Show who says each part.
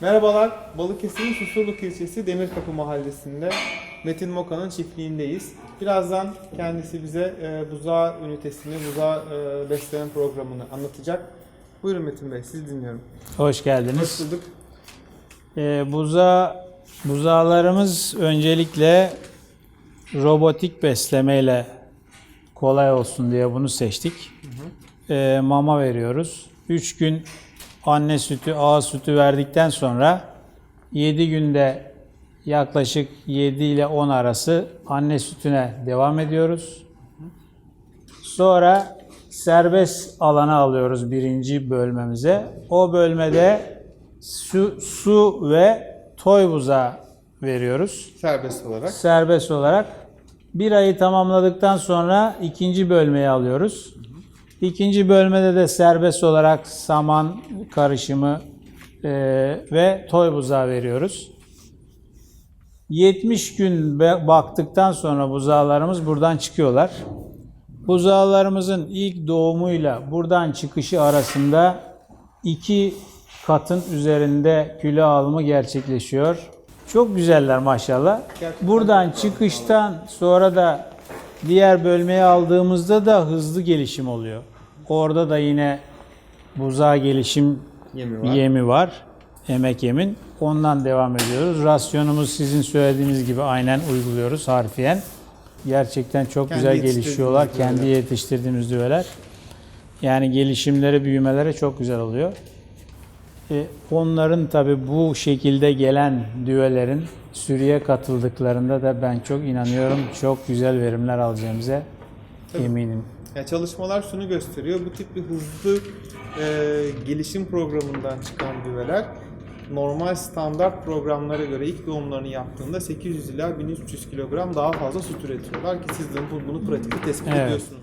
Speaker 1: Merhabalar, Balıkesir'in Susurluk ilçesi Demirkapı mahallesinde Metin Moka'nın çiftliğindeyiz. Birazdan kendisi bize e, buzağı ünitesini, buzağı e, besleme programını anlatacak. Buyurun Metin Bey, sizi dinliyorum.
Speaker 2: Hoş geldiniz.
Speaker 1: Hoş bulduk.
Speaker 2: Ee, buza, buzağlarımız öncelikle robotik beslemeyle kolay olsun diye bunu seçtik. Ee, mama veriyoruz. 3 gün anne sütü, ağ sütü verdikten sonra 7 günde yaklaşık 7 ile 10 arası anne sütüne devam ediyoruz. Sonra serbest alana alıyoruz birinci bölmemize. O bölmede su, su ve toy buzağı veriyoruz.
Speaker 1: Serbest olarak.
Speaker 2: Serbest olarak. Bir ayı tamamladıktan sonra ikinci bölmeyi alıyoruz. İkinci bölmede de serbest olarak saman karışımı e, ve toy buzağı veriyoruz. 70 gün baktıktan sonra buzağlarımız buradan çıkıyorlar. Buzağlarımızın ilk doğumuyla buradan çıkışı arasında iki katın üzerinde kilo alımı gerçekleşiyor. Çok güzeller maşallah. Buradan çıkıştan sonra da diğer bölmeye aldığımızda da hızlı gelişim oluyor. Orada da yine buzağı gelişim
Speaker 1: Yemi var.
Speaker 2: yemi var. Emek yemin. Ondan devam ediyoruz. Rasyonumuz sizin söylediğiniz gibi aynen uyguluyoruz harfiyen. Gerçekten çok
Speaker 1: Kendi
Speaker 2: güzel gelişiyorlar.
Speaker 1: düveler.
Speaker 2: Kendi yetiştirdiğimiz düveler. Yani gelişimleri, büyümeleri çok güzel oluyor. E, onların tabi bu şekilde gelen düvelerin sürüye katıldıklarında da ben çok inanıyorum. Çok güzel verimler alacağımıza eminim.
Speaker 1: Yani çalışmalar şunu gösteriyor. Bu tip bir hızlı e, gelişim programından çıkan düveler normal standart programlara göre ilk doğumlarını yaptığında 800 ila 1300 kilogram daha fazla süt üretiyorlar ki siz de bu- bunu pratikte tespit
Speaker 2: Evet.
Speaker 1: ediyorsunuz.